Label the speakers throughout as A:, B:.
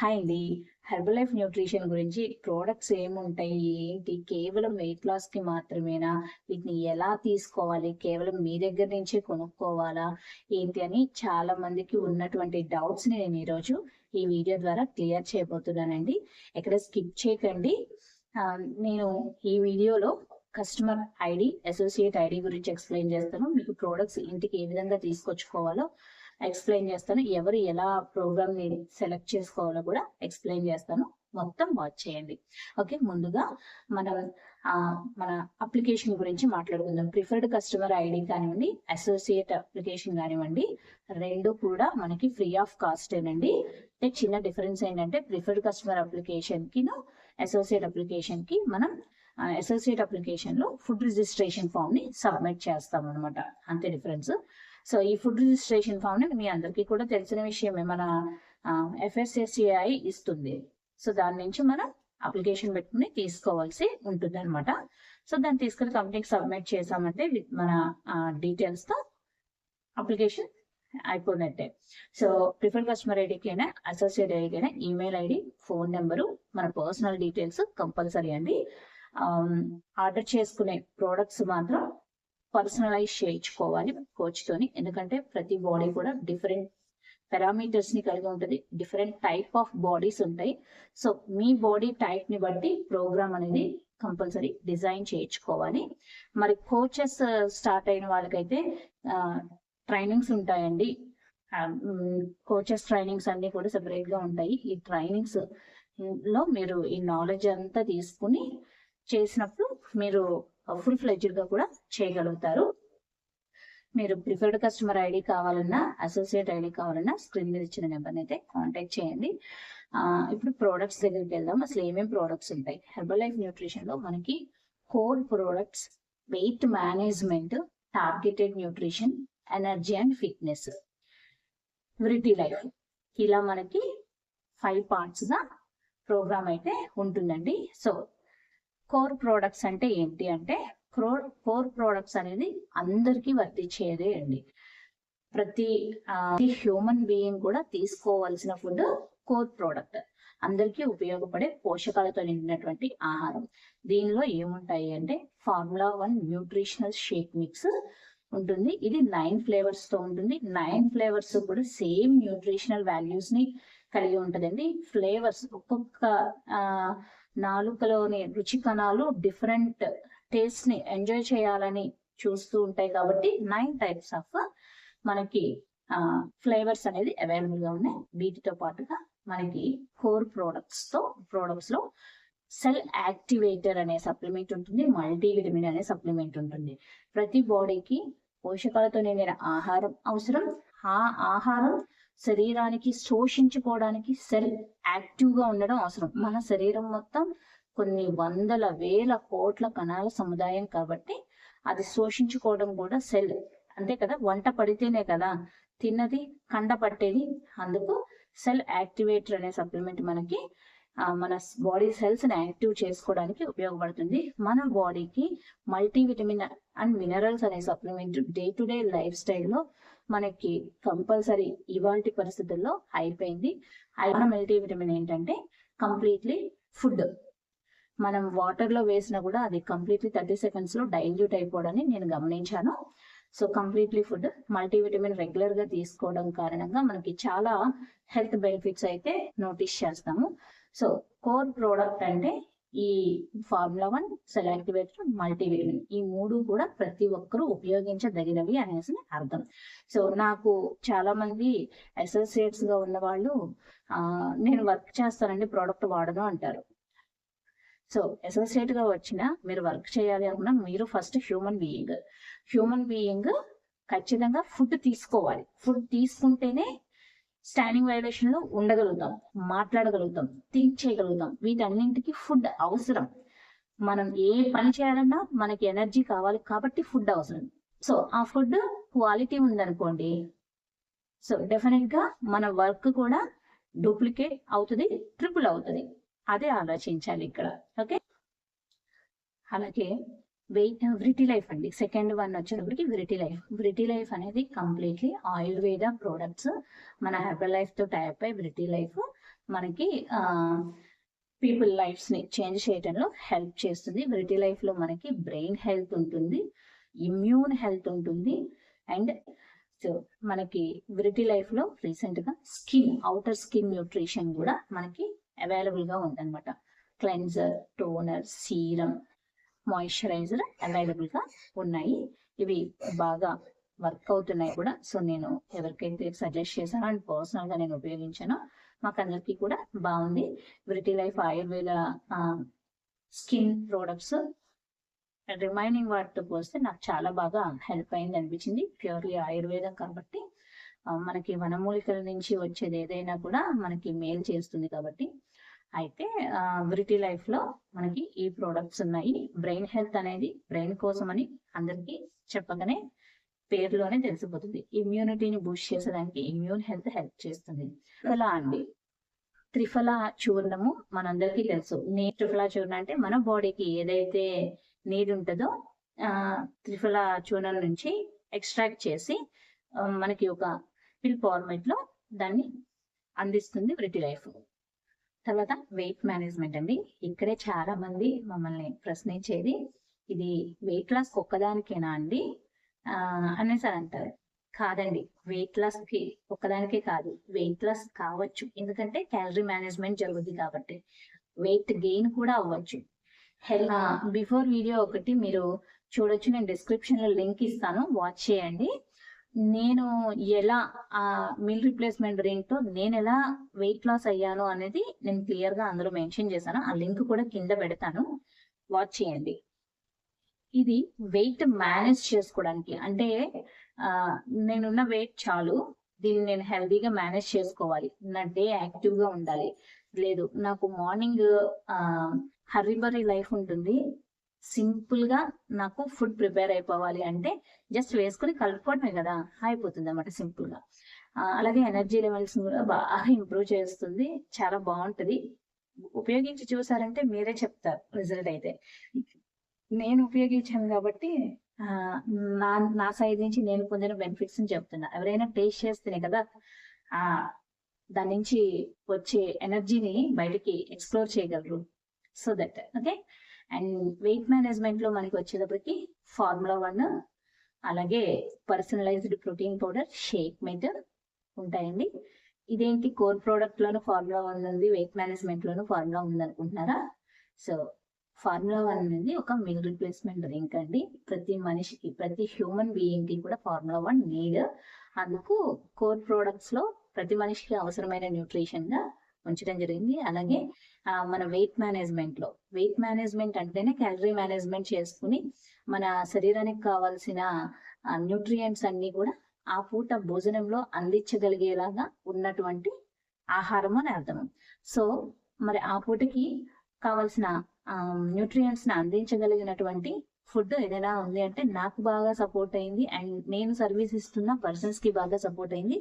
A: Hi అండి. Herbalife nutrition గురించి products ఏముంటాయి? ఏంటి? కేవలం వెయిట్ లాస్కి మాత్రమేనా? వీటిని ఎలా తీసుకోవాలి? కేవలం మీ దగ్గర నుంచే కొనుక్కోవాలా? ఏంటి అని చాలా మందికి ఉన్నటువంటి డౌట్స్ని నేను ఈరోజు ఈ వీడియో ద్వారా క్లియర్ చేయబోతున్నానండి. ఎక్కడ స్కిప్ చేయకండి. నేను ఈ వీడియోలో కస్టమర్ ఐడి అసోసియేట్ ఐడి గురించి ఎక్స్ప్లెయిన్ చేస్తాను. మీకు ప్రోడక్ట్స్ ఇంటికి ఏ విధంగా తీసుకొచ్చుకోవాలో ఎక్స్ప్లెయిన్ చేస్తాను. ఎవరు ఎలా ప్రోగ్రామ్ని సెలెక్ట్ చేసుకోవాలో కూడా ఎక్స్ప్లెయిన్ చేస్తాను. మొత్తం వాచ్ చేయండి. ఓకే ముందుగా మనం మన అప్లికేషన్ గురించి మాట్లాడుకుందాం. ప్రిఫర్డ్ కస్టమర్ ఐడి కానివ్వండి అసోసియేట్ అప్లికేషన్ కానివ్వండి రెండు కూడా మనకి ఫ్రీ ఆఫ్ కాస్ట్ ఏనండి. అంటే చిన్న డిఫరెన్స్ ఏంటంటే ప్రిఫర్డ్ కస్టమర్ అప్లికేషన్కి అసోసియేట్ అప్లికేషన్కి మనం అసోసియేట్ అప్లికేషన్లో ఫుడ్ రిజిస్ట్రేషన్ ఫామ్ని సబ్మిట్ చేస్తాం అనమాట అంతే డిఫరెన్స్. సో ఈ ఫుడ్ రిజిస్ట్రేషన్ ఫామ్ని మీ అందరికీ కూడా తెలిసిన విషయమే. మన ఎఫ్ఎస్ఎస్సిఐ ఇస్తుంది. సో దాని నుంచి మనం అప్లికేషన్ పెట్టుకుని తీసుకోవాల్సి ఉంటుంది అనమాట సో దాన్ని తీసుకుని కంపెనీకి సబ్మిట్ చేసామంటే విత్ మన డీటెయిల్స్తో అప్లికేషన్ అయిపోయినట్టే. సో ప్రిఫర్ కస్టమర్ ఐడికి అయినా అసోసియేట్ ఐడికైనా ఈమెయిల్ ఐడి ఫోన్ నెంబరు మన పర్సనల్ డీటెయిల్స్ కంపల్సరీ అండి. ఆర్డర్ చేసుకునే ప్రోడక్ట్స్ మాత్రం పర్సనలైజ్ చేయించుకోవాలి కోచ్ తోని. ఎందుకంటే ప్రతి బాడీ కూడా డిఫరెంట్ పారామీటర్స్ని కలిగి ఉంటుంది. డిఫరెంట్ టైప్ ఆఫ్ బాడీస్ ఉంటాయి. సో మీ బాడీ టైప్ని బట్టి ప్రోగ్రామ్ అనేది కంపల్సరీ డిజైన్ చేయించుకోవాలి. మరి కోచెస్ స్టార్ట్ uh, అయిన వాళ్ళకైతే ట్రైనింగ్స్ ఉంటాయండి. కోచెస్ ట్రైనింగ్స్ అన్ని కూడా సెపరేట్గా ఉంటాయి. ఈ ట్రైనింగ్స్లో మీరు ఈ నాలెడ్జ్ అంతా తీసుకుని చేసినప్పుడు మీరు ఫుల్ ఫ్లెడ్జ్డ్గా కూడా చేయగలుగుతారు. మీరు ప్రిఫర్డ్ కస్టమర్ ఐడి కావాలన్నా అసోసియేట్ ఐడి కావాలన్నా స్క్రీన్ మీద ఇచ్చిన నెంబర్ అయితే కాంటాక్ట్ చేయండి. ఇప్పుడు ప్రోడక్ట్స్ దగ్గరికి వెళ్దాం. అసలు ఏమేమి ప్రోడక్ట్స్ ఉంటాయి? హెర్బల్ లైఫ్ న్యూట్రిషన్లో మనకి core products weight management targeted nutrition energy and fitness Vriti life ఇలా మనకి ఫైవ్ పార్ట్స్గా ప్రోగ్రామ్ అయితే ఉంటుందండి. సో కోర్ ప్రోడక్ట్స్ అంటే ఏంటి అంటే కోర్ కోర్ ప్రోడక్ట్స్ అనేది అందరికీ వర్తించేదే అండి. ప్రతి హ్యూమన్ బీయింగ్ కూడా తీసుకోవాల్సిన ఫుడ్ కోర్ ప్రోడక్ట్ అందరికీ ఉపయోగపడే పోషకాలతో నిండినటువంటి ఆహారం. దీనిలో ఏముంటాయి అంటే formula one nutritional shake mix ఉంటుంది. ఇది నైన్ ఫ్లేవర్స్తో ఉంటుంది. నైన్ ఫ్లేవర్స్ కూడా సేమ్ న్యూట్రిషనల్ వాల్యూస్ని కలిగి ఉంటదండి. ఫ్లేవర్స్ ఒక్కొక్క ఆ, నాలుకలోని రుచి కణాలు డిఫరెంట్ టేస్ట్ని ఎంజాయ్ చేయాలని చూస్తూ ఉంటాయి కాబట్టి నైన్ టైప్స్ ఆఫ్ మనకి ఫ్లేవర్స్ అనేది అవైలబుల్గా ఉన్నాయి. వీటితో పాటుగా మనకి కోర్ ప్రోడక్ట్స్తో ప్రోడక్ట్స్లో సెల్ యాక్టివేటర్ అనే సప్లిమెంట్ ఉంటుంది మల్టీవిటమిన్ అనే సప్లిమెంట్ ఉంటుంది. ప్రతి బాడీకి పోషకాలతో నిండిన ఆహారం అవసరం. ఆ ఆహారం శరీరానికి శోషించుకోవడానికి సెల్ యాక్టివ్గా ఉండడం అవసరం. మన శరీరం మొత్తం కొన్ని వందల వేల కోట్ల కణాల సముదాయం కాబట్టి అది శోషించుకోవడం కూడా సెల్. అంతే కదా? వంట పడితేనే కదా? తిన్నది కండ పట్టేది. అందుకు సెల్ యాక్టివేటర్ అనే సప్లిమెంట్ మనకి మన బాడీ సెల్స్ని యాక్టివ్ చేసుకోవడానికి ఉపయోగపడుతుంది. మన బాడీకి మల్టీవిటమిన్ అండ్ మినరల్స్ అనే supplement day to day life స్టైల్లో మనకి కంపల్సరీ ఇవాంటి పరిస్థితుల్లో అయిపోయింది. మల్టీ మల్టీవిటమిన్ ఏంటంటే కంప్లీట్లీ ఫుడ్. మనం వాటర్లో వేసినా కూడా అది కంప్లీట్లీ థర్టీ సెకండ్స్లో డైల్యూట్ అయిపోవడాన్ని నేను గమనించాను. సో కంప్లీట్లీ ఫుడ్ మల్టీవిటమిన్ రెగ్యులర్గా తీసుకోవడం కారణంగా మనకి చాలా హెల్త్ బెనిఫిట్స్ అయితే నోటీస్ చేస్తాము. సో కోర్ ప్రోడక్ట్ అంటే ఈ formula one cell activator multivitamin ఈ మూడు కూడా ప్రతి ఒక్కరూ ఉపయోగించదగినవి అనేసి అర్థం. సో నాకు చాలా మంది అసోసియేట్స్గా ఉన్న వాళ్ళు ఆ, నేను వర్క్ చేస్తానండి ప్రోడక్ట్ వాడను అంటారు. సో అసోసియేట్గా వచ్చిన మీరు వర్క్ చేయాలి అనుకున్నా మీరు first human being human being ఖచ్చితంగా ఫుడ్ తీసుకోవాలి. ఫుడ్ తీసుకుంటేనే స్టాండింగ్ వైలేషన్లో ఉండగలుగుతాం మాట్లాడగలుగుతాం థింక్ చేయగలుగుతాం. వీటన్నింటికి ఫుడ్ అవసరం. మనం ఏ పని చేయాలన్నా మనకి ఎనర్జీ కావాలి కాబట్టి ఫుడ్ అవసరం. సో ఆ ఫుడ్ క్వాలిటీ ఉందనుకోండి. సో డెఫినెట్గా మన వర్క్ కూడా డూప్లికేట్ అవుతుంది ట్రిపుల్ అవుతుంది. అదే ఆలోచించాలి ఇక్కడ. ఓకే అలాగే వెయిట్ విరిటీ లైఫ్ అండి. సెకండ్ వన్ వచ్చేటప్పటికి విరిటీ లైఫ్ వ్రిటి లైఫ్ అనేది కంప్లీట్లీ ఆయుర్వేద ప్రోడక్ట్స్ మన హెర్బల్ లైఫ్తో టైప్ అయి వ్రిటి లైఫ్ మనకి పీపుల్ లైఫ్స్ని చేంజ్ చేయడంలో హెల్ప్ చేస్తుంది. వ్రిటి లైఫ్లో మనకి బ్రెయిన్ హెల్త్ ఉంటుంది ఇమ్యూన్ హెల్త్ ఉంటుంది. అండ్ సో మనకి వ్రిటి లైఫ్లో రీసెంట్గా స్కిన్ అవుటర్ స్కిన్ న్యూట్రిషన్ కూడా మనకి అవైలబుల్గా ఉందన్నమాట. క్లెన్జర్ టోనర్ సీరం మాయిశ్చరైజర్ అవైలబుల్గా ఉన్నాయి. ఇవి బాగా వర్క్ అవుతున్నాయి కూడా. సో నేను ఎవరికైతే సజెస్ట్ చేశానో అండ్ పర్సనల్గా నేను ఉపయోగించానో మాకు అందరికీ కూడా బాగుంది. Vriti Life Ayurveda skin products remaining వాటితో పోస్తే నాకు చాలా బాగా హెల్ప్ అయింది అనిపించింది. ప్యూర్లీ ఆయుర్వేదం కాబట్టి మనకి వనమూలికల నుంచి వచ్చేది ఏదైనా కూడా మనకి మేలు చేస్తుంది కాబట్టి అయితే బ్రిటీ లైఫ్లో మనకి ఈ ప్రోడక్ట్స్ ఉన్నాయి. బ్రెయిన్ హెల్త్ అనేది బ్రెయిన్ కోసం అని అందరికీ చెప్పగానే పేరులోనే తెలిసిపోతుంది. ఇమ్యూనిటీని బూస్ట్ చేసేదానికి ఇమ్యూన్ హెల్త్ హెల్ప్ చేస్తుంది. అలా అండి. త్రిఫల చూర్ణము మనందరికీ తెలుసు. నీ త్రిఫల చూర్ణం అంటే మన బాడీకి ఏదైతే నీడ్ ఉంటుందో ఆ, త్రిఫల చూర్ణం నుంచి ఎక్స్ట్రాక్ట్ చేసి మనకి ఒక పిల్ ఫార్మేట్లో దాన్ని అందిస్తుంది బ్రిటి లైఫ్ తర్వాత వెయిట్ మేనేజ్మెంట్ అండి. ఇక్కడే చాలా మంది మమ్మల్ని ప్రశ్నించేది ఇది వెయిట్ లాస్ ఒక్కదానికేనా అండి? ఆ, అనేసి అని అంటారు. కాదండి వెయిట్ లాస్కి ఒక్కదానికే కాదు వెయిట్ లాస్ కావచ్చు. ఎందుకంటే క్యాలరీ మేనేజ్మెంట్ జరుగుతుంది కాబట్టి. వెయిట్ గెయిన్ కూడా అవ్వచ్చు. హెల్ బిఫోర్ వీడియో ఒకటి మీరు చూడొచ్చు నేను డిస్క్రిప్షన్లో లింక్ ఇస్తాను. వాచ్ చేయండి. నేను ఎలా ఆ మిల్ రిప్లేస్మెంట్ డ్రింక్తో నేను ఎలా వెయిట్ లాస్ అయ్యాను అనేది నేను క్లియర్గా అందులో మెన్షన్ చేశాను. ఆ లింక్ కూడా కింద పెడతాను. వాచ్ చేయండి. ఇది వెయిట్ మేనేజ్ చేసుకోవడానికి. అంటే ఆ, నేనున్న వెయిట్ చాలు. దీన్ని నేను హెల్దీగా మేనేజ్ చేసుకోవాలి. నా డే యాక్టివ్గా ఉండాలి. లేదు నాకు మార్నింగ్ హర్రీబరీ లైఫ్ ఉంటుంది. సింపుల్గా నాకు ఫుడ్ ప్రిపేర్ అయిపోవాలి అంటే జస్ట్ వేసుకుని కలుపుకోవడమే కదా అయిపోతుంది అన్నమాట సింపుల్గా అలాగే ఎనర్జీ లెవెల్స్ కూడా బాగా ఇంప్రూవ్ చేస్తుంది చాలా బాగుంటది. ఉపయోగించి చూసారంటే మీరే చెప్తారు రిజల్ట్ అయితే. నేను ఉపయోగించాను కాబట్టి నా నా సైడ్ నుంచి నేను పొందిన బెనిఫిట్స్ చెప్తున్నా. ఎవరైనా టేస్ట్ చేస్తేనే కదా ఆ దాని నుంచి వచ్చే ఎనర్జీని బయటికి ఎక్స్ప్లోర్ చేయగలరు. So that okay? And weight మేనేజ్మెంట్లో మనకి వచ్చేటప్పటికి ఫార్ములా వన్ అలాగే personalised protein powder shake mate ఉంటాయండి. ఇదేంటి? కోర్ ప్రోడక్ట్ లోను ఫార్ములా వన్ ఉంది వెయిట్ మేనేజ్మెంట్ లోను ఫార్ములా ఉంది అనుకుంటున్నారా? సో ఫార్ములా వన్ అనేది ఒక మీల్ రిప్లేస్మెంట్ డ్రింక్ అండి. ప్రతి మనిషికి ప్రతి హ్యూమన్ బీయింగ్కి కూడా ఫార్ములా వన్ నీడ్ అందుకు కోర్ ప్రోడక్ట్స్లో ప్రతి మనిషికి అవసరమైన న్యూట్రిషన్గా ఉంచడం జరిగింది. అలాగే మన వెయిట్ మేనేజ్మెంట్లో. వెయిట్ మేనేజ్మెంట్ అంటేనే క్యాలరీ మేనేజ్మెంట్ చేసుకుని మన శరీరానికి కావాల్సిన న్యూట్రియంట్స్ అన్ని కూడా ఆ పూట భోజనంలో అందించగలిగేలాగా ఉన్నటువంటి ఆహారం అని అర్థం. సో మరి ఆ పూటకి కావాల్సిన న్యూట్రియంట్స్ని అందించగలిగినటువంటి ఫుడ్ ఏదైనా ఉంది అంటే నాకు బాగా సపోర్ట్ అయింది. అండ్ నేను సర్వీస్ ఇస్తున్న పర్సన్స్కి బాగా సపోర్ట్ అయింది.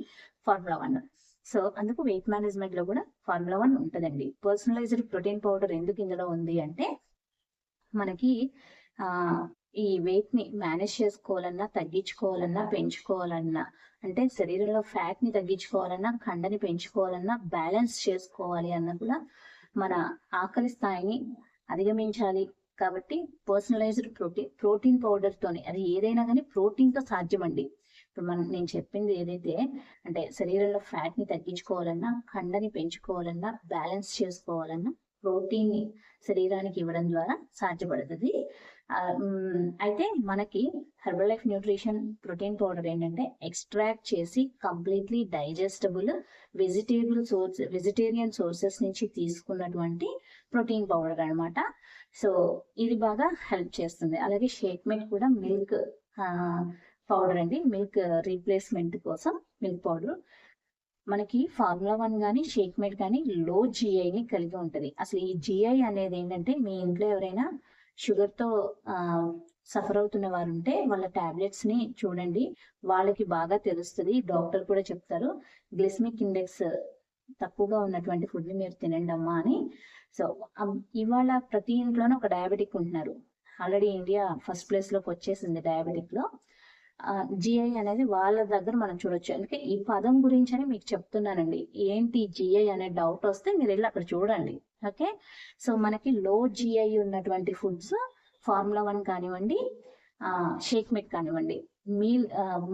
A: ఫార్ములా వన్ సో అందుకు వెయిట్ మేనేజ్మెంట్లో కూడా ఫార్ములా వన్ ఉంటుందండి. పర్సనలైజ్డ్ ప్రోటీన్ పౌడర్ ఎందుకు ఇందులో ఉంది అంటే మనకి ఆ ఈ వెయిట్ని మేనేజ్ చేసుకోవాలన్నా తగ్గించుకోవాలన్నా పెంచుకోవాలన్నా అంటే శరీరంలో ఫ్యాట్ని తగ్గించుకోవాలన్నా కండని పెంచుకోవాలన్నా బ్యాలెన్స్ చేసుకోవాలి అన్న కూడా మన ఆకలి స్థాయిని అధిగమించాలి. కాబట్టి పర్సనలైజ్డ్ ప్రోటీన్ ప్రోటీన్ పౌడర్ తోని అది ఏదైనా కానీ ప్రోటీన్తో సాధ్యమండి. ఇప్పుడు మనం నేను చెప్పింది ఏదైతే అంటే శరీరంలో ఫ్యాట్ని తగ్గించుకోవాలన్నా కండని పెంచుకోవాలన్నా బ్యాలెన్స్ చేసుకోవాలన్నా ప్రోటీన్ని శరీరానికి ఇవ్వడం ద్వారా సాధ్యపడుతుంది. అయితే మనకి Herbalife nutrition protein powder ఏంటంటే ఎక్స్ట్రాక్ట్ చేసి completely digestible vegetable source vegetarian sources నుంచి తీసుకున్నటువంటి ప్రోటీన్ పౌడర్ అనమాట సో ఇది బాగా హెల్ప్ చేస్తుంది. అలాగే షేక్ మేట్ కూడా మిల్క్ పౌడర్ అండి. మిల్క్ రీప్లేస్మెంట్ uh, కోసం మిల్క్ పౌడర్ మనకి ఫార్ములా వన్ కానీ షేక్ మేట్ కానీ లో జిఐని కలిగి ఉంటుంది. అసలు ఈ జిఐ అనేది ఏంటంటే మీ ఇంట్లో ఎవరైనా షుగర్తో సఫర్ అవుతున్న వారు ఉంటే వాళ్ళ టాబ్లెట్స్ని చూడండి. వాళ్ళకి బాగా తెలుస్తుంది. డాక్టర్ కూడా చెప్తారు గ్లిస్మిక్ ఇండెక్స్ తక్కువగా ఉన్నటువంటి ఫుడ్ని మీరు తినండి అమ్మా అని. సో ఇవాళ ప్రతి ఇంట్లోనూ ఒక డయాబెటిక్ ఉంటున్నారు. ఆల్రెడీ ఇండియా ఫస్ట్ ప్లేస్లోకి వచ్చేసింది డయాబెటిక్లో. జిఐ అనేది వాళ్ళ దగ్గర మనం చూడొచ్చు. అందుకే ఈ పదం గురించి అని మీకు చెప్తున్నానండి. ఏంటి జిఐ అనే డౌట్ వస్తే మీరు వెళ్ళి అక్కడ చూడండి. ఓకే? సో మనకి లో జిఐ ఉన్నటువంటి ఫుడ్స్ ఫార్ములా వన్ కానివ్వండి షేక్ మిట్ కానివ్వండి. మీల్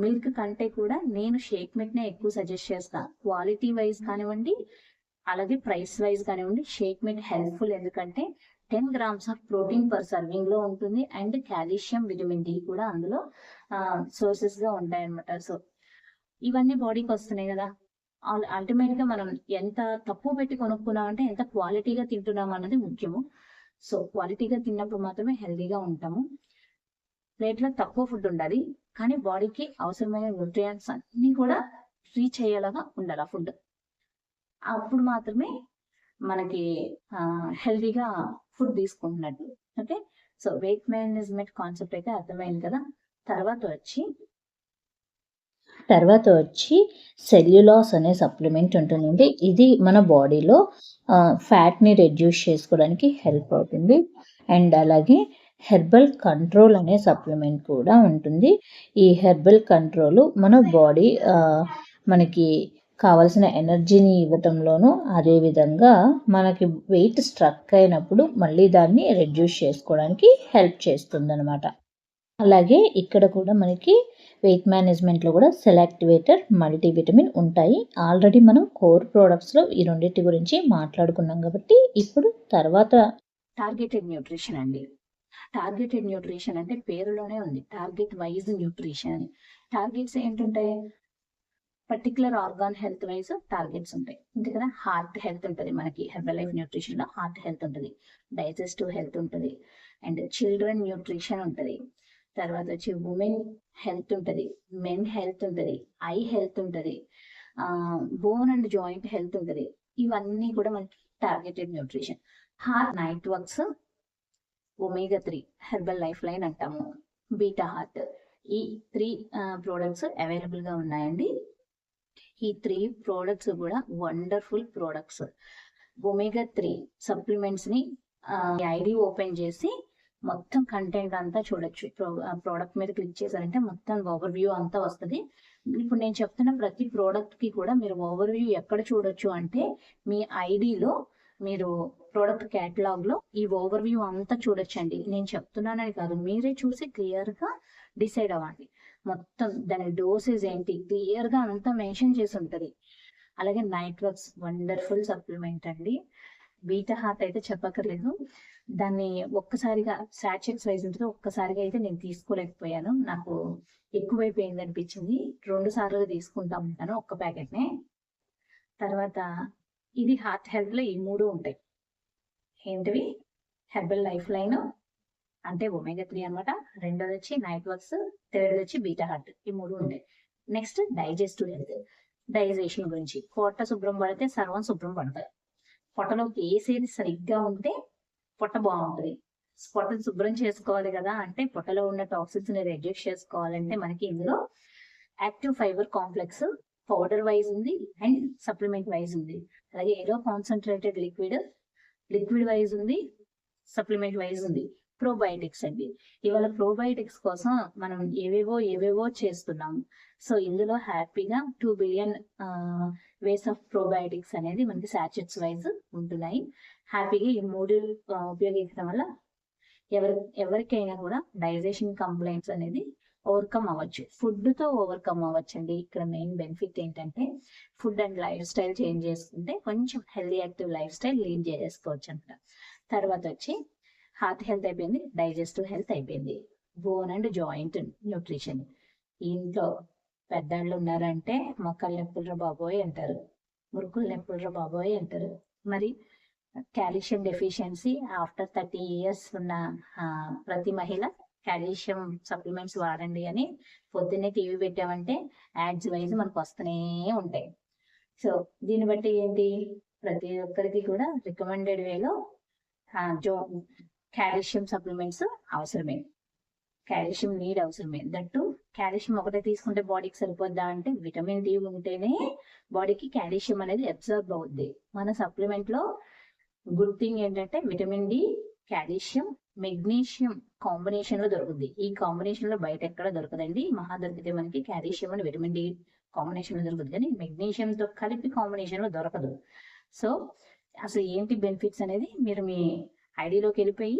A: మిల్క్ కంటే కూడా నేను షేక్ మిట్ నే ఎక్కువ సజెస్ట్ చేస్తాను క్వాలిటీ వైజ్ కానివ్వండి అలాగే ప్రైస్ వైజ్ కానివ్వండి షేక్ మిట్ హెల్ప్ఫుల్ ఎందుకంటే ten grams of protein per సర్వింగ్లో ఉంటుంది. అండ్ కాల్షియం విటమిన్ డి కూడా అందులో సోర్సెస్గా ఉంటాయి అన్నమాట సో ఇవన్నీ బాడీకి వస్తున్నాయి కదా. అల్టిమేట్గా మనం ఎంత తక్కువ పెట్టి కొనుక్కున్నాం అంటే ఎంత క్వాలిటీగా తింటున్నాం అన్నది ముఖ్యము. సో క్వాలిటీగా తిన్నప్పుడు మాత్రమే హెల్దీగా ఉంటాము. ప్లేట్లో తక్కువ ఫుడ్ ఉండాలి. కానీ బాడీకి అవసరమైన న్యూట్రియంట్స్ అన్ని కూడా రీచ్ అయ్యేలాగా ఉండాలి ఆ ఫుడ్ అప్పుడు మాత్రమే మనకి హెల్దీగా ఫుడ్ తీసుకుంటున్నట్టు. Okay so weight management concept అయితే అర్థమైంది కదా. తర్వాత వచ్చి
B: తర్వాత వచ్చి సెల్యులాస్ అనే సప్లిమెంట్ ఉంటుందండి. ఇది మన బాడీలో ఫ్యాట్ని రెడ్యూస్ చేసుకోవడానికి హెల్ప్ అవుతుంది. అండ్ అలాగే హెర్బల్ కంట్రోల్ అనే సప్లిమెంట్ కూడా ఉంటుంది. ఈ హెర్బల్ కంట్రోల్ మన బాడీ మనకి కావలసిన ఎనర్జీని ఇవ్వటంలోనూ అదేవిధంగా మనకి వెయిట్ స్ట్రక్ అయినప్పుడు మళ్ళీ దాన్ని రెడ్యూస్ చేసుకోవడానికి హెల్ప్ చేస్తుంది అలాగే ఇక్కడ కూడా మనకి వెయిట్ మేనేజ్మెంట్లో కూడా సెలెక్టివేటర్ మల్టీవిటమిన్ ఉంటాయి. ఆల్రెడీ మనం కోర్ ప్రోడక్ట్స్లో ఈ రెండింటి గురించి మాట్లాడుకున్నాం కాబట్టి ఇప్పుడు తర్వాత
A: టార్గెటెడ్ న్యూట్రిషన్ అండి. టార్గెటెడ్ న్యూట్రిషన్ అంటే పేరులోనే ఉంది. టార్గెట్ వైజ్ న్యూట్రిషన్ అని targets ఏంటుంటాయి? Particular organ health wise targets ఉంటాయి. ఇంతే కదా? హార్ట్ హెల్త్ ఉంటుంది మనకి. హెర్బల్ లైఫ్ న్యూట్రిషన్లో హార్ట్ హెల్త్ ఉంటుంది. డైజెస్టివ్ హెల్త్ ఉంటుంది. అండ్ చిల్డ్రన్ న్యూట్రిషన్ ఉంటుంది. తర్వాత వచ్చి ఉమెన్ హెల్త్ ఉంటుంది. మెన్ హెల్త్ ఉంటుంది. ఐ హెల్త్ ఉంటుంది. బోన్ అండ్ జాయింట్ హెల్త్ ఉంటుంది. ఇవన్నీ కూడా మనకి targeted nutrition heart night works omega three Herbalife line అంటాము. బీటా హార్ట్ ఈ త్రీ ప్రోడక్ట్స్ అవైలబుల్గా ఉన్నాయండి. ఈ త్రీ ప్రోడక్ట్స్ కూడా wonderful products omega three supplements ID open చేసి మొత్తం కంటెంట్ అంతా చూడొచ్చు. ప్రోడక్ట్ మీద క్లిక్ చేశారంటే మొత్తం ఓవర్ వ్యూ అంతా వస్తుంది. ఇప్పుడు నేను చెప్తున్న ప్రతి ప్రోడక్ట్కి కూడా మీరు ఓవర్ వ్యూ ఎక్కడ చూడొచ్చు అంటే మీ ఐడిలో మీరు ప్రోడక్ట్ కేటలాగ్లో ఈ ఓవర్ వ్యూ అంతా చూడొచ్చండి. నేను చెప్తున్నానని కాదు మీరే చూసి క్లియర్గా డిసైడ్ అవ్వండి. మొత్తం దాని డోసెస్ ఏంటి? క్లియర్గా అంతా మెన్షన్ చేసి ఉంటది. అలాగే నైట్ వర్క్స్ వండర్ఫుల్ సప్లిమెంట్ అండి. బీటా హార్ట్ అయితే చెప్పక్కర్లేదు. దాన్ని ఒక్కసారిగా సాచెట్స్ వైజ్ ఉంటుంది ఒక్కసారిగా అయితే నేను తీసుకోలేకపోయాను. నాకు ఎక్కువైపోయింది అనిపించింది. రెండు సార్లు తీసుకుంటా ఉంటాను ఒక్క ప్యాకెట్ నే తర్వాత ఇది హార్ట్ హెల్త్లో ఈ మూడు ఉంటాయి. ఏంటివి? హెర్బల్ లైఫ్ లైన్ అంటే ఒమేగా త్రీ అనమాట రెండోది వచ్చి నైట్ వర్క్స్ థర్డ్ వచ్చి బీటా హార్ట్ ఈ మూడు ఉంటాయి. Next digestive health. డైజెషన్ గురించి కోట శుభ్రం పడితే సర్వం శుభ్రం పడతాయి. పొట్టలోకి వేసేది సరిగ్గా ఉంటే పొట్ట బాగుంటుంది. పొట్టను శుభ్రం చేసుకోవాలి కదా అంటే పొట్టలో ఉన్న టాక్సిన్స్ని రెడ్యూస్ చేసుకోవాలంటే మనకి ఇందులో active fibre complex powder wise ఉంది అండ్ సప్లిమెంట్ వైజ్ ఉంది. అలాగే ఏదో కాన్సన్ట్రేటెడ్ లిక్విడ్ లిక్విడ్ వైజ్ ఉంది సప్లిమెంట్ వైజ్ ఉంది. ప్రోబయోటిక్స్ అండి. ఇవాళ ప్రోబయోటిక్స్ కోసం మనం ఏవేవో ఏవేవో చేస్తున్నాము. సో ఇందులో హ్యాపీగా two billion ways of probiotics అనేది మనకి సాచెట్స్ వైజ్ ఉంటున్నాయి. హ్యాపీగా ఈ మూడు ఉపయోగించడం వల్ల ఎవరి ఎవరికైనా కూడా డైజెషన్ కంప్లైంట్స్ అనేది ఓవర్కమ్ అవ్వచ్చు. ఫుడ్తో ఓవర్కమ్ అవ్వచ్చు అండి ఇక్కడ మెయిన్ బెనిఫిట్ ఏంటంటే food and lifestyle change చేసుకుంటే కొంచెం healthy active lifestyle lead చేసుకోవచ్చు అనమాట తర్వాత వచ్చి హార్ట్ హెల్త్ అయిపోయింది డైజెస్టివ్ హెల్త్ అయిపోయింది. బోన్ అండ్ జాయింట్ న్యూట్రిషన్ ఇంట్లో పెద్దాళ్ళు ఉన్నారంటే మొక్కలు నొప్పులరా బాబోయ్ అంటారు. మురుకులు నొప్పులరా బాబోయ్ అంటారు. మరి calcium deficiency after thirty years ఉన్న ప్రతి మహిళ కాల్షియం సప్లిమెంట్స్ వాడండి అని పొద్దున్నే టీవీ పెట్టామంటే యాడ్స్ వైజ్ మనకు వస్తూనే ఉంటాయి. సో దీన్ని బట్టి ఏంటి? ప్రతి ఒక్కరికి కూడా రికమెండెడ్ వేలో జో కాల్షియం సప్లిమెంట్స్ అవసరమే. కాల్షియం నీడ్ అవసరమే దట్టు కాల్షియం ఒకటే తీసుకుంటే బాడీకి సరిపోద్దా అంటే విటమిన్ డి ఉంటేనే బాడీకి కాల్షియం అనేది అబ్జర్బ్ అవుద్ది. మన సప్లిమెంట్లో గుడ్ థింగ్ ఏంటంటే విటమిన్ డి కాల్షియం మెగ్నీషియం కాంబినేషన్లో దొరుకుతుంది ఈ కాంబినేషన్లో బయట ఎక్కడ దొరకదండి. మహా దొరికితే మనకి కాల్షియం అని విటమిన్ డి కాంబినేషన్లో దొరుకుతుంది కానీ మెగ్నీషియం తో కలిపి కాంబినేషన్లో దొరకదు. సో అసలు ఏంటి బెనిఫిట్స్ అనేది మీరు మీ ఐడిలోకి వెళ్ళిపోయి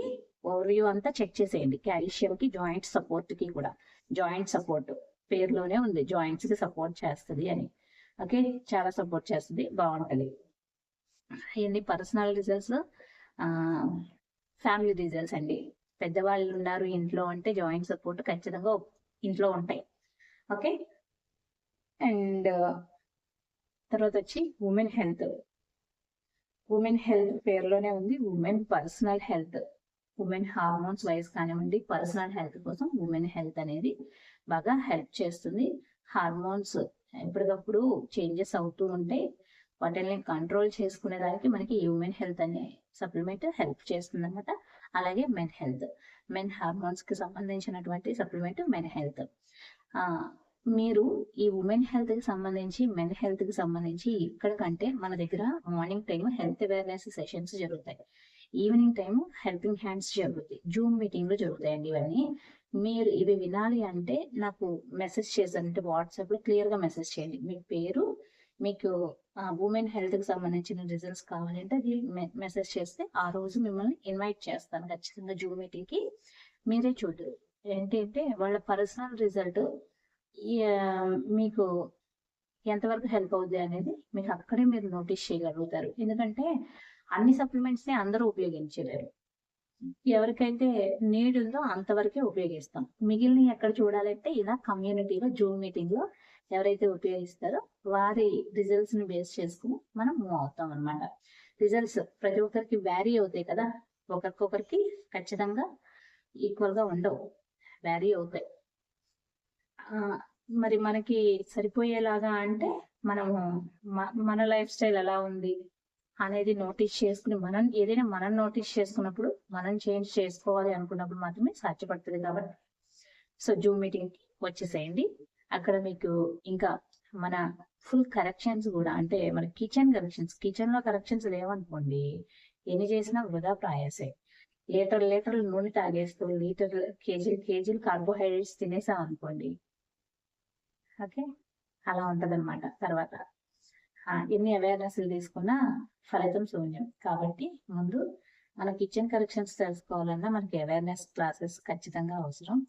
A: ఓవర్వ్యూ అంతా చెక్ చేసేయండి. కాల్షియంకి జాయింట్ సపోర్ట్కి కూడా. జాయింట్ సపోర్ట్ పేరులోనే ఉంది. జాయింట్స్కి సపోర్ట్ చేస్తుంది అని. ఓకే చాలా సపోర్ట్ చేస్తుంది. బాగుంటుంది. ఇవన్నీ పర్సనల్ రిజల్ట్స్ ఫ్యామిలీ రిజల్ట్స్ అండి. పెద్దవాళ్ళు ఉన్నారు ఇంట్లో అంటే జాయింట్ సపోర్ట్ ఖచ్చితంగా ఇంట్లో ఉంటాయి. ఓకే అండ్ తర్వాత వచ్చి ఉమెన్ హెల్త్ ఉమెన్ హెల్త్ పేరులోనే ఉంది. Women personal health women hormones wise కానివ్వండి పర్సనల్ హెల్త్ కోసం ఉమెన్ హెల్త్ అనేది బాగా హెల్ప్ చేస్తుంది. హార్మోన్స్ ఎప్పటికప్పుడు చేంజెస్ అవుతూ ఉంటాయి వాటిని కంట్రోల్ చేసుకునే దానికి మనకి ఉమెన్ హెల్త్ అనే సప్లిమెంట్ హెల్ప్ చేస్తుంది అనమాట అలాగే మెన్ హెల్త్ మెన్ హార్మోన్స్కి సంబంధించినటువంటి సప్లిమెంట్ మెన్ హెల్త్ మీరు ఈ ఉమెన్ హెల్త్కి సంబంధించి మెన్ హెల్త్కి సంబంధించి ఇక్కడ కంటే మన దగ్గర morning time health awareness sessions జరుగుతాయి. ఈవినింగ్ టైం హెల్పింగ్ హ్యాండ్స్ జరుగుతాయి. జూమ్ మీటింగ్లో జరుగుతాయండి ఇవన్నీ. మీరు ఇవి వినాలి అంటే నాకు మెసేజ్ చేశారంటే వాట్సాప్లో క్లియర్గా మెసేజ్ చేయండి. మీ పేరు మీకు ఉమెన్ హెల్త్కి సంబంధించిన రిజల్ట్స్ కావాలంటే అది మెసేజ్ చేస్తే ఆ రోజు మిమ్మల్ని ఇన్వైట్ చేస్తాను. ఖచ్చితంగా జూమ్ మీటింగ్కి. మీరే చూడరు ఏంటంటే వాళ్ళ పర్సనల్ రిజల్ట్ మీకు ఎంతవరకు హెల్ప్ అవుద్ది అనేది మీకు అక్కడే మీరు నోటీస్ చేయగలుగుతారు. ఎందుకంటే అన్ని సప్లిమెంట్స్ని అందరూ ఉపయోగించలేరు ఎవరికైతే నీడ్ ఉందో అంతవరకే ఉపయోగిస్తాం. మిగిలిన ఎక్కడ చూడాలంటే ఇలా కమ్యూనిటీలో జూమ్ మీటింగ్లో ఎవరైతే ఉపయోగిస్తారో వారి రిజల్ట్స్ని బేస్ చేసుకుని మనం మూవ్ అవుతాం అనమాట రిజల్ట్స్ ప్రతి ఒక్కరికి వ్యారీ అవుతాయి కదా. ఒకరికొకరికి ఖచ్చితంగా ఈక్వల్గా ఉండవు. వ్యారీ అవుతాయి. మరి మనకి సరిపోయేలాగా అంటే మనము మన లైఫ్ స్టైల్ ఎలా ఉంది? అనేది నోటీస్ చేసుకుని మనం ఏదైనా మనం నోటీస్ చేసుకున్నప్పుడు మనం చేంజ్ చేసుకోవాలి అనుకున్నప్పుడు మాత్రమే సాధ్యపడుతుంది కాబట్టి. సో జూమ్ మీటింగ్కి వచ్చేసేయండి. అక్కడ మీకు ఇంకా మన ఫుల్ కరెక్షన్స్ కూడా అంటే మన కిచెన్ కరెక్షన్స్ కిచెన్లో కరెక్షన్స్ లేవనుకోండి ఎన్ని చేసినా వృధా ప్రాయాసే. లీటర్ లీటర్లు నూనె తాగేస్తూ లీటర్ కేజీలు కేజీలు కార్బోహైడ్రేట్స్ తినేసాం అనుకోండి ఓకే? అలా ఉంటదన్నమాట తర్వాత. ఎన్ని అవేర్నెస్లు తీసుకున్నా ఫలితం శూన్యం. కాబట్టి ముందు మన కిచెన్ కరెక్షన్స్ తెలుసుకోవాలన్నా మనకి అవేర్నెస్ క్లాసెస్ ఖచ్చితంగా అవసరం.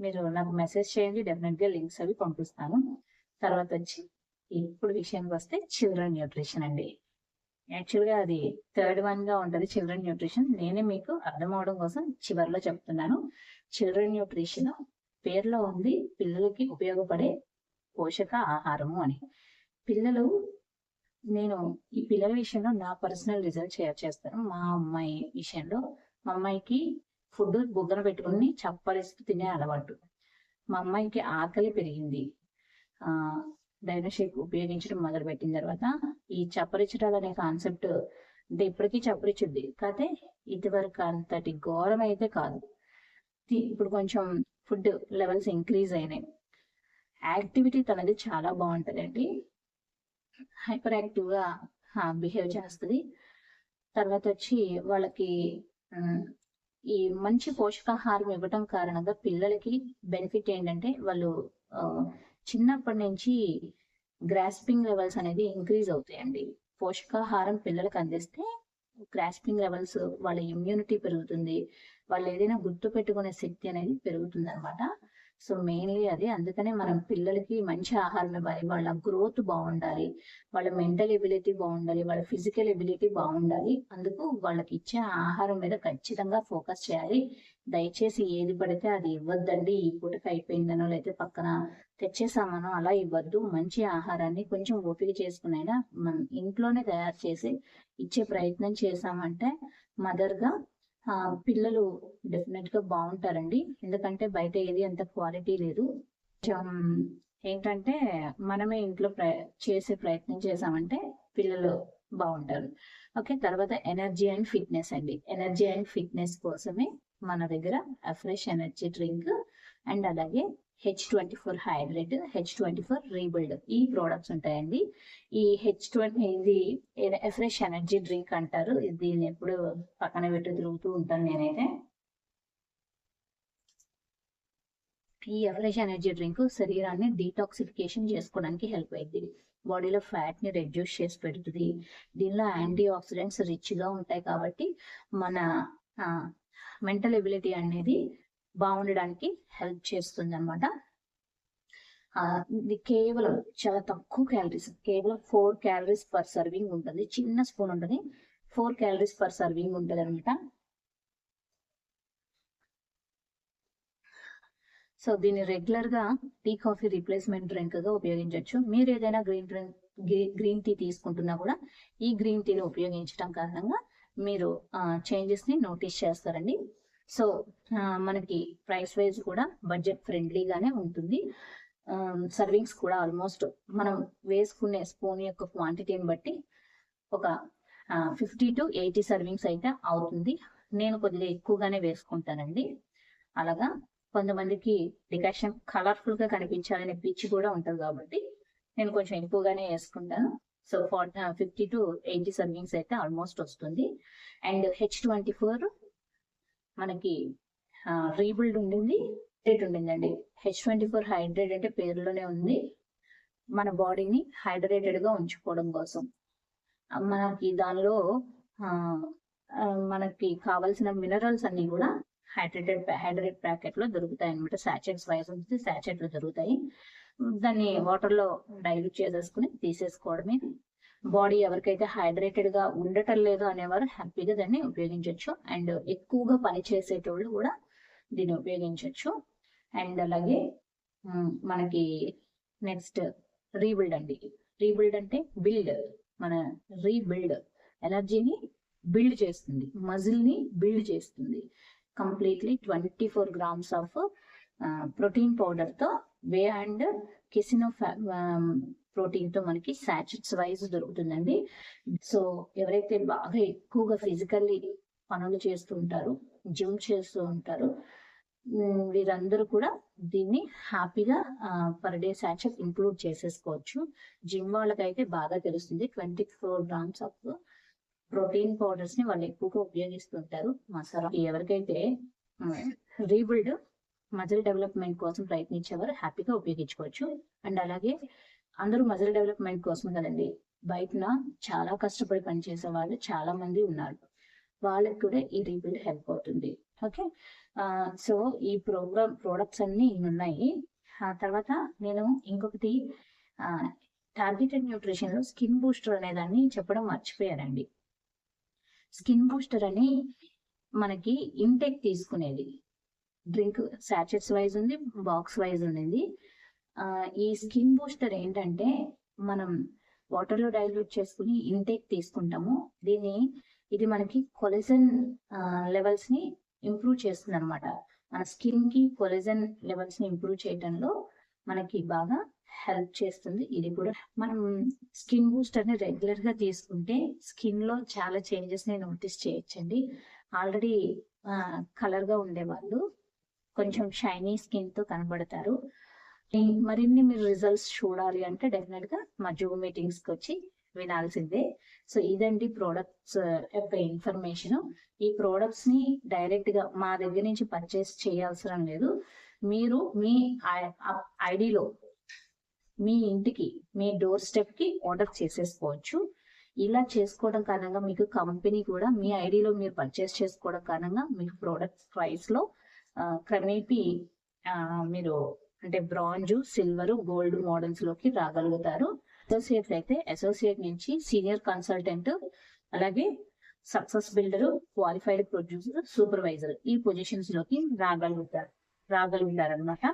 A: మీరు నాకు మెసేజ్ చేయండి డెఫినెట్గా లింక్స్ అవి పంపిస్తాను. తర్వాత వచ్చి ఇప్పుడు విషయానికి వస్తే చిల్డ్రన్ న్యూట్రిషన్ అండి. యాక్చువల్గా అది థర్డ్ వన్గా ఉంటుంది చిల్డ్రన్ న్యూట్రిషన్ నేనే మీకు అర్థం అవడం కోసం చివరిలో చెప్తున్నాను. చిల్డ్రన్ న్యూట్రిషన్ పేర్లో ఉంది పిల్లలకి ఉపయోగపడే పోషక ఆహారము అని. పిల్లలు నేను ఈ పిల్లల విషయంలో నా పర్సనల్ రిజల్ట్ షేర్ చేస్తాను. మా అమ్మాయి విషయంలో. మా అమ్మాయికి ఫుడ్ బుగ్గన పెట్టుకుని చప్పరిస్తూ తినే అలవాటు. మా అమ్మాయికి ఆకలి పెరిగింది. ఆ డైనోషేక్ ఉపయోగించడం మొదలు పెట్టిన తర్వాత ఈ చప్పరిచడాలు అనే కాన్సెప్ట్ అంటే ఇప్పటికీ చప్పరిచుద్ది కాకపోతే ఇదివరకు అంతటి ఘోరం అయితే కాదు. ఇప్పుడు కొంచెం ఫుడ్ లెవెల్స్ ఇంక్రీజ్ అయినాయి. యాక్టివిటీ తనది చాలా బాగుంటదండి. హైపర్ యాక్టివ్గా బిహేవ్ చేస్తుంది. తర్వాత వచ్చి వాళ్ళకి ఈ మంచి పోషకాహారం ఇవ్వటం కారణంగా పిల్లలకి బెనిఫిట్ ఏంటంటే వాళ్ళు చిన్నప్పటి నుంచి గ్రాస్పింగ్ లెవెల్స్ అనేది ఇంక్రీజ్ అవుతాయండి. పోషకాహారం పిల్లలకు అందిస్తే గ్రాస్పింగ్ లెవెల్స్ వాళ్ళ ఇమ్యూనిటీ పెరుగుతుంది. వాళ్ళు ఏదైనా గుర్తు పెట్టుకునే శక్తి అనేది పెరుగుతుంది అనమాట సో మెయిన్లీ అది. అందుకనే మనం పిల్లలకి మంచి ఆహారం ఇవ్వాలి. వాళ్ళ గ్రోత్ బాగుండాలి. వాళ్ళ మెంటల్ ఎబిలిటీ బాగుండాలి. వాళ్ళ ఫిజికల్ ఎబిలిటీ బాగుండాలి. అందుకు వాళ్ళకి ఇచ్చే ఆహారం మీద ఖచ్చితంగా ఫోకస్ చేయాలి. దయచేసి ఏది పడితే అది ఇవ్వద్దండి. ఈ పూటకి అయిపోయిందనో లేకపోతే పక్కన తెచ్చేసామనో అలా ఇవ్వద్దు. మంచి ఆహారాన్ని కొంచెం ఓపిక చేసుకునైనా మనం ఇంట్లోనే తయారు చేసి ఇచ్చే ప్రయత్నం చేసామంటే మదర్గా పిల్లలు డెఫినెట్గా బాగుంటారండి. ఎందుకంటే బయట ఏది అంత క్వాలిటీ లేదు. కొంచెం ఏంటంటే మనమే ఇంట్లో ప్రయ చేసే ప్రయత్నం చేసామంటే పిల్లలు బాగుంటారు. ఓకే తర్వాత ఎనర్జీ అండ్ ఫిట్నెస్ అండి. ఎనర్జీ అండ్ ఫిట్నెస్ కోసమే మన దగ్గర ఫ్రెష్ ఎనర్జీ డ్రింక్ అండ్ అలాగే H twenty four hydrate H twenty four rebuild ఈ ప్రోడక్ట్స్ ఉంటాయండి. ఈ హెచ్ ట్వంటీ ఇది ఫ్రెష్ ఎనర్జీ డ్రింక్ అంటారు. దీన్ని ఎప్పుడు పక్కన పెట్టి తిరుగుతూ ఉంటాను నేనైతే. ఈ ఎఫ్రెష్ ఎనర్జీ డ్రింక్ శరీరాన్ని డీటాక్సిఫికేషన్ చేసుకోవడానికి హెల్ప్ అయింది బాడీలో ఫ్యాట్ని రెడ్యూస్ చేసి పెడుతుంది. దీనిలో యాంటీ ఆక్సిడెంట్స్ రిచ్గా ఉంటాయి కాబట్టి మన మెంటల్ ఎబిలిటీ అనేది బాగుండడానికి హెల్ప్ చేస్తుంది అనమాట ఇది కేవలం చాలా తక్కువ క్యాలరీస్ కేవలం ఫోర్ క్యాలరీస్ పర్ సర్వింగ్ ఉంటుంది. చిన్న స్పూన్ ఉంటుంది. ఫోర్ క్యాలరీస్ పర్ సర్వింగ్ ఉంటుంది అనమాట సో దీన్ని రెగ్యులర్గా టీ కాఫీ రీప్లేస్మెంట్ డ్రింక్గా ఉపయోగించవచ్చు మీరు ఏదైనా గ్రీన్ డ్రింక్ గ్రీన్ టీ తీసుకుంటున్నా కూడా ఈ గ్రీన్ టీని ఉపయోగించడం కారణంగా మీరు చేంజెస్ని నోటీస్ చేస్తారండి. సో మనకి ప్రైస్ వైజ్ కూడా బడ్జెట్ ఫ్రెండ్లీగానే ఉంటుంది. సర్వింగ్స్ కూడా ఆల్మోస్ట్ మనం వేసుకునే స్పూన్ యొక్క క్వాంటిటీని బట్టి ఒక ఫిఫ్టీ టు ఎయిటీ సర్వింగ్స్ అయితే అవుతుంది. నేను కొద్దిగా ఎక్కువగానే వేసుకుంటానండి. అలాగా కొంతమందికి డికాషన్ కలర్ఫుల్గా కనిపించాలనే పిచ్చి కూడా ఉంటుంది కాబట్టి నేను కొంచెం ఎక్కువగానే వేసుకుంటాను. So forty fifty to eighty servings అయితే ఆల్మోస్ట్ వస్తుంది. అండ్ హెచ్ ట్వంటీ ఫోర్ మనకి రీబిల్డ్ ఉండింది హైడ్రేట్ ఉండిందండి. హెచ్ ట్వంటీ ఫోర్ హైడ్రేట్ అంటే పేరులోనే ఉంది. మన బాడీని హైడ్రేటెడ్గా ఉంచుకోవడం కోసం. మనకి దానిలో మనకి కావాల్సిన మినరల్స్ అన్ని కూడా హైడ్రేటెడ్ హైడ్రేట్ ప్యాకెట్లో దొరుకుతాయి అనమాట సాచెట్స్ వైజ్ ఉంటుంది సాచెట్లో దొరుకుతాయి. దాన్ని వాటర్లో డైల్యూట్ చేసేసుకుని తీసేసుకోవడమే బాడీ ఎవరికైతే హైడ్రేటెడ్గా ఉండటం లేదు అనేవారు హ్యాపీగా దాన్ని ఉపయోగించవచ్చు అండ్ ఎక్కువగా పని చేసేటోళ్ళు కూడా దీన్ని ఉపయోగించవచ్చు అండ్ అలాగే మనకి నెక్స్ట్ రీబిల్డ్ అండి. రీబిల్డ్ అంటే బిల్డ్. మన రీబిల్డ్ ఎనర్జీని బిల్డ్ చేస్తుంది. మజిల్ని బిల్డ్ చేస్తుంది. Completely twenty four grams of protein పౌడర్తో whey and casein ప్రోటీన్తో మనకి సాచెట్స్ వైజ్ దొరుకుతుందండి. సో ఎవరైతే బాగా ఎక్కువగా ఫిజికల్లీ పనులు చేస్తూ ఉంటారు జిమ్ చేస్తూ ఉంటారు వీరందరూ కూడా దీన్ని హ్యాపీగా పర్ డే సాచెట్ ఇంక్లూడ్ చేసేసుకోవచ్చు. జిమ్ వాళ్ళకైతే బాగా తెలుస్తుంది. Twenty four grams of protein పౌడర్స్ని వాళ్ళు ఎక్కువగా ఉపయోగిస్తుంటారు మసాలా ఎవరికైతే రీబిల్డ్ మజిల్ డెవలప్మెంట్ కోసం ప్రయత్నించేవారు హ్యాపీగా ఉపయోగించుకోవచ్చు. అండ్ అలాగే అందరూ మజిల్ డెవలప్మెంట్ కోసం కదండి. బయటన చాలా కష్టపడి పనిచేసే వాళ్ళు చాలా మంది ఉన్నారు. వాళ్ళకి కూడా ఈ రీబిల్డ్ హెల్ప్ అవుతుంది. ఓకే? సో ఈ ప్రోగ్రామ్ ప్రోడక్ట్స్ అన్ని ఉన్నాయి. ఆ తర్వాత నేను ఇంకొకటి టార్గెటెడ్ న్యూట్రిషన్లో స్కిన్ బూస్టర్ అనేదాన్ని చెప్పడం మర్చిపోయానండి. స్కిన్ బూస్టర్ అని మనకి ఇంటెక్ తీసుకునేది. డ్రింక్ సాచెట్స్ వైజ్ ఉంది బాక్స్ వైజ్ ఉంది ఈ స్కిన్ బూస్టర్ ఏంటంటే మనం వాటర్లో డైల్యూట్ చేసుకుని ఇంటేక్ తీసుకుంటాము. దీన్ని ఇది మనకి కొలెజన్ లెవెల్స్ని ఇంప్రూవ్ చేస్తుంది అనమాట మన స్కిన్కి కొలెజన్ లెవెల్స్ని ఇంప్రూవ్ చేయడంలో మనకి బాగా హెల్ప్ చేస్తుంది. ఇది కూడా మనం స్కిన్ బూస్టర్ని రెగ్యులర్గా తీసుకుంటే స్కిన్లో చాలా చేంజెస్ని నోటీస్ చేయొచ్చండి. ఆల్రెడీ కలర్గా ఉండే వాళ్ళు కొంచెం షైనీ స్కిన్తో కనబడతారు. మరిన్ని మీరు రిజల్ట్స్ చూడాలి అంటే డెఫినెట్గా మా జూమ్ మీటింగ్స్కి వచ్చి వినాల్సిందే. సో ఇదండి ప్రోడక్ట్స్ uh, యొక్క ఇన్ఫర్మేషన్ ఈ ప్రోడక్ట్స్ని డైరెక్ట్గా మా దగ్గర నుంచి పర్చేస్ చేయాల్సిన లేదు. మీరు మీ ఐడిలో మీ ఇంటికి మీ డోర్ స్టెప్కి ఆర్డర్ చేసేసుకోవచ్చు. ఇలా చేసుకోవడం కారణంగా మీకు కంపెనీ కూడా మీ ఐడిలో మీరు పర్చేస్ చేసుకోవడం కారణంగా మీకు ప్రోడక్ట్ ప్రైస్లో uh, క్రమేపీ uh, మీరు అంటే బ్రాంజ్ సిల్వర్ గోల్డ్ మోడల్స్లోకి రాగలుగుతారు. అసోసియేట్ అయితే అసోసియేట్ నుంచి సీనియర్ కన్సల్టెంట్ అలాగే success builder qualified producer supervisor ఈ పొజిషన్స్లోకి రాగలుగుతారు రాగలుగుతారు అనమాట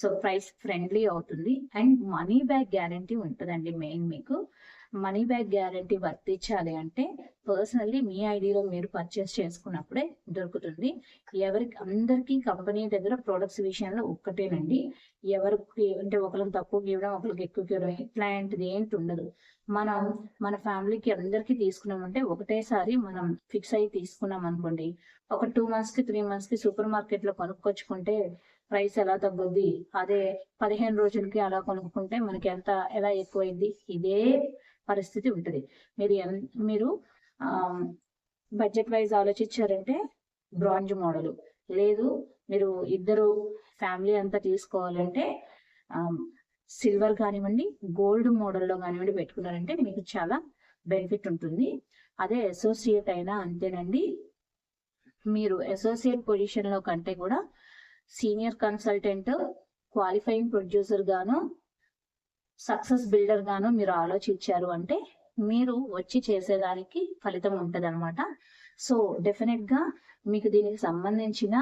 A: సో ప్రైస్ ఫ్రెండ్లీ అవుతుంది. అండ్ మనీ బ్యాక్ గ్యారంటీ ఉంటుందండి మెయిన్ మీకు. మనీ బ్యాక్ గ్యారంటీ వర్తించాలి అంటే పర్సనల్లీ మీ ఐడిలో మీరు పర్చేస్ చేసుకున్నప్పుడే దొరుకుతుంది. ఎవరికి అందరికీ కంపెనీ దగ్గర ప్రొడక్ట్స్ విషయంలో ఒక్కటేనండి. ఎవరికి అంటే ఒకరికి తక్కువ ఇవ్వడం ఒకరికి ఎక్కువ ఇవ్వడం ఇట్లాంటిది ఏంటి ఉండదు. మనం మన ఫ్యామిలీకి అందరికీ తీసుకున్నామంటే ఒకటేసారి మనం ఫిక్స్ అయ్యి తీసుకున్నాం అనుకోండి. ఒక టూ మంత్స్కి త్రీ మంత్స్కి సూపర్ మార్కెట్లో కొనుక్కొచ్చుకుంటే ప్రైస్ ఎలా తగ్గుద్ది? అదే పదిహేను రోజులకి అలా కొనుక్కుంటే మనకి ఎంత ఎలా ఎక్కువైంది ఇదే పరిస్థితి ఉంటుంది. మీరు మీరు బడ్జెట్ వైజ్ ఆలోచించారంటే బ్రాంజ్ మోడల్ లేదు మీరు ఇద్దరు ఫ్యామిలీ అంతా తీసుకోవాలంటే సిల్వర్ కానివ్వండి గోల్డ్ మోడల్లో కానివ్వండి పెట్టుకున్నారంటే మీకు చాలా బెనిఫిట్ ఉంటుంది. అదే అసోసియేట్ అయినా అంతేనండి. మీరు అసోసియేట్ పొజిషన్లో కంటే కూడా సీనియర్ కన్సల్టెంట్ క్వాలిఫైయింగ్ ప్రొడ్యూసర్ గాను సక్సెస్ బిల్డర్ గాను మీరు ఆలోచించారు అంటే మీరు వచ్చి చేసేదానికి ఫలితం ఉంటది సో డెఫినెట్గా మీకు దీనికి సంబంధించిన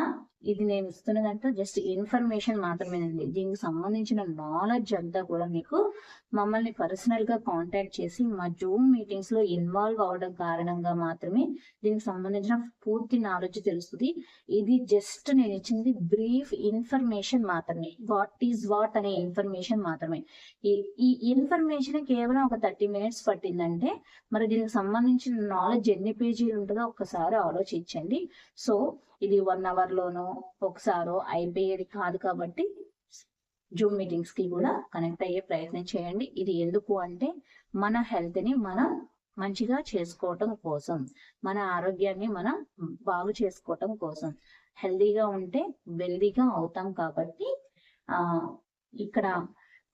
A: ఇది నేను ఇస్తున్నదంటే జస్ట్ ఇన్ఫర్మేషన్ మాత్రమేనండి. దీనికి సంబంధించిన నాలెడ్జ్ అంతా కూడా మీకు మమ్మల్ని పర్సనల్గా కాంటాక్ట్ చేసి మా జూమ్ మీటింగ్స్లో ఇన్వాల్వ్ అవడం కారణంగా మాత్రమే దీనికి సంబంధించిన పూర్తి నాలెడ్జ్ తెలుస్తుంది. ఇది జస్ట్ నేను ఇచ్చింది బ్రీఫ్ ఇన్ఫర్మేషన్ మాత్రమే. వాట్ ఈజ్ వాట్ అనే ఇన్ఫర్మేషన్ మాత్రమే. ఈ ఈ ఇన్ఫర్మేషన్ కేవలం ఒక థర్టీ మినిట్స్ పట్టిందంటే మరి దీనికి సంబంధించిన నాలెడ్జ్ ఎన్ని పేజీలు ఉంటుందో ఒక్కసారి ఆలోచించండి. సో ఇది వన్ అవర్ లోనో ఒకసారో అయిపోయేది కాదు కాబట్టి జూమ్ మీటింగ్స్కి కూడా కనెక్ట్ అయ్యే ప్రయత్నం చేయండి. ఇది ఎందుకు అంటే మన హెల్త్ని మనం మంచిగా చేసుకోవటం కోసం మన ఆరోగ్యాన్ని మనం బాగు చేసుకోవటం కోసం. హెల్దీగా ఉంటే వెల్దీగా అవుతాం కాబట్టి ఆ ఇక్కడ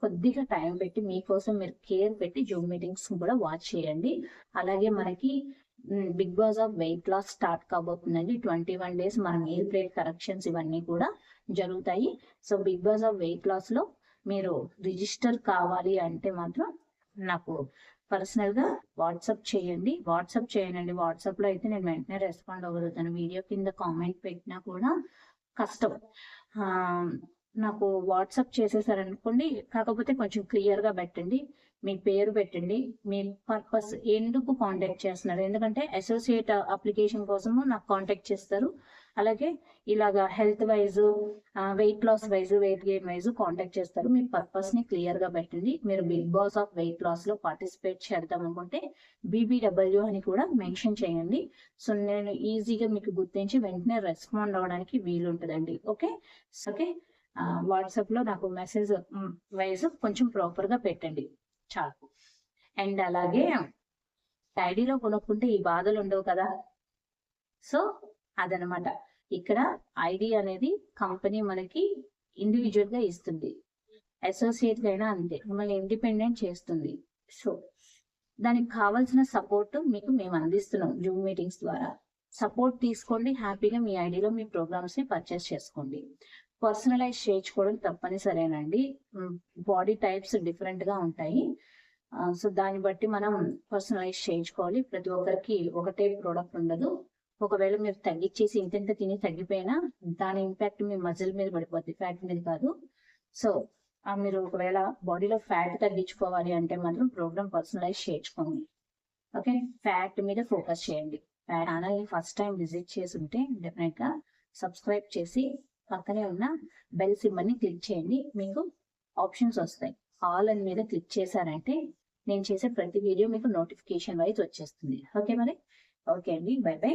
A: కొద్దిగా టైం పెట్టి మీకోసం మీరు కేర్ పెట్టి జూమ్ మీటింగ్స్ కూడా వాచ్ చేయండి. అలాగే మనకి big boss of weight loss start కాబోతుందండి. Twenty one days మన మీల్ ప్లేట్ కరెక్షన్స్ ఇవన్నీ కూడా జరుగుతాయి. So big boss of weight లాస్లో మీరు రిజిస్టర్ కావాలి అంటే మాత్రం నాకు పర్సనల్గా వాట్సాప్ చేయండి. వాట్సాప్ చేయండి. వాట్సాప్లో అయితే నేను వెంటనే రెస్పాండ్ అవ్వగలుగుతాను. వీడియో కింద కామెంట్ పెట్టినా కూడా కష్టం. నాకు వాట్సాప్ చేసేసారనుకోండి కాకపోతే కొంచెం క్లియర్గా పెట్టండి. మీ పేరు పెట్టండి. మీ పర్పస్ ఎందుకు కాంటాక్ట్ చేస్తున్నారు? ఎందుకంటే అసోసియేట్ అప్లికేషన్ కోసము నాకు కాంటాక్ట్ చేస్తారు. అలాగే ఇలాగా health wise weight loss wise weight gain wise contact చేస్తారు. మీ పర్పస్ని క్లియర్గా పెట్టండి. మీరు బిగ్ బాస్ ఆఫ్ వెయిట్ లాస్లో పార్టిసిపేట్ చేద్దాం అనుకుంటే బీబీడబ్ల్యూ అని కూడా మెన్షన్ చేయండి. సో నేను ఈజీగా మీకు గుర్తించి వెంటనే రెస్పాండ్ అవ్వడానికి వీలుంటుందండి ఓకే ఓకే వాట్సాప్లో నాకు మెసేజ్ వైజ్ కొంచెం ప్రాపర్గా పెట్టండి. చాలు అండ్ అలాగే ఐడిలో కొనుక్కుంటే ఈ బాధలు ఉండవు కదా? సో అదనమాట. ఇక్కడ ఐడి అనేది కంపెనీ మనకి ఇండివిజువల్గా ఇస్తుంది. అసోసియేట్ అయినా అంతే. మిమ్మల్ని ఇండిపెండెంట్ చేస్తుంది. సో దానికి కావాల్సిన సపోర్ట్ మీకు మేము అందిస్తున్నాం జూమ్ మీటింగ్స్ ద్వారా. సపోర్ట్ తీసుకోండి హ్యాపీగా మీ ఐడిలో మీ ప్రోగ్రామ్స్ని పర్చేస్ చేసుకోండి. పర్సనలైజ్ చేయించుకోవడం తప్పనిసరేనండి. బాడీ టైప్స్ డిఫరెంట్గా ఉంటాయి సో దాన్ని బట్టి మనం పర్సనలైజ్ చేయించుకోవాలి. ప్రతి ఒక్కరికి ఒకటే ప్రోడక్ట్ ఉండదు. ఒకవేళ మీరు తగ్గించేసి ఇంతెంత తిని తగ్గిపోయినా దాని ఇంపాక్ట్ మీ మజిల్ మీద పడిపోద్ది ఫ్యాట్ మీద కాదు. సో మీరు ఒకవేళ బాడీలో ఫ్యాట్ తగ్గించుకోవాలి అంటే మాత్రం ప్రోగ్రామ్ పర్సనలైజ్ చేయించుకోండి. ఓకే? ఫ్యాట్ మీద ఫోకస్ చేయండి. ఫ్యాట్ని ఫస్ట్ టైం విజిట్ చేసి ఉంటే డెఫినెట్గా సబ్స్క్రైబ్ చేసి పక్కనే ఉన్న బెల్ సింబల్ని క్లిక్ చేయండి. మీకు ఆప్షన్స్ వస్తాయి. ఆల్ అని మీద క్లిక్ చేశారంటే నేను చేసే ప్రతి వీడియో మీకు నోటిఫికేషన్ వైజ్ వచ్చేస్తుంది. ఓకే మరి? ఓకే అండి. Bye bye